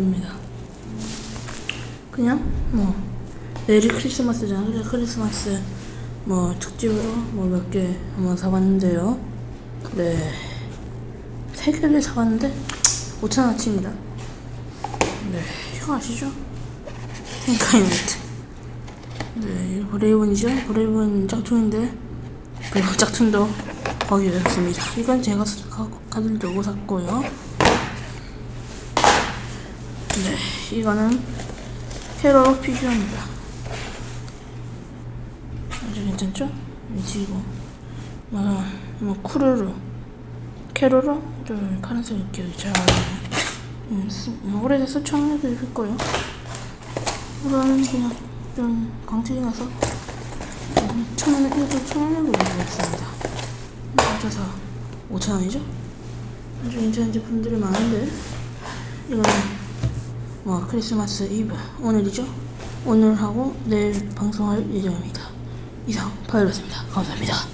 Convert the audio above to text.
입니다. 그냥 뭐 내일이 크리스마스잖아. 그래 크리스마스 뭐 특집으로 뭐 몇 개 한번 사봤는데요. 네, 세 개를 사봤는데 5천 원치입니다. 네, 이거 아시죠? 탱카이네트. 네, 브레이븐이죠? 브레이븐 짝퉁인데 브레이븐 짝퉁도 거기에 샀습니다. 이건 제가 사- 가- 가지려고 샀고요. 네, 이거는 캐롤 피규어입니다. 아주 괜찮죠? 이지고 뭐, 뭐 쿠르르, 캐롤로 저 파란색 기억이 잘 안 나요. 음, 스- 뭐 오래돼서 청력도 입을 거예요. 이거는 그냥 좀 광택이 나서 음, 천원, 이것도 천원으로 입었습니다. 맞아서 5천 원이죠? 아주 괜찮은 제품들이 많은데 이거는 뭐 크리스마스 이브 오늘이죠? 오늘 하고 내일 방송할 예정입니다. 이상 파일럿입니다. 감사합니다.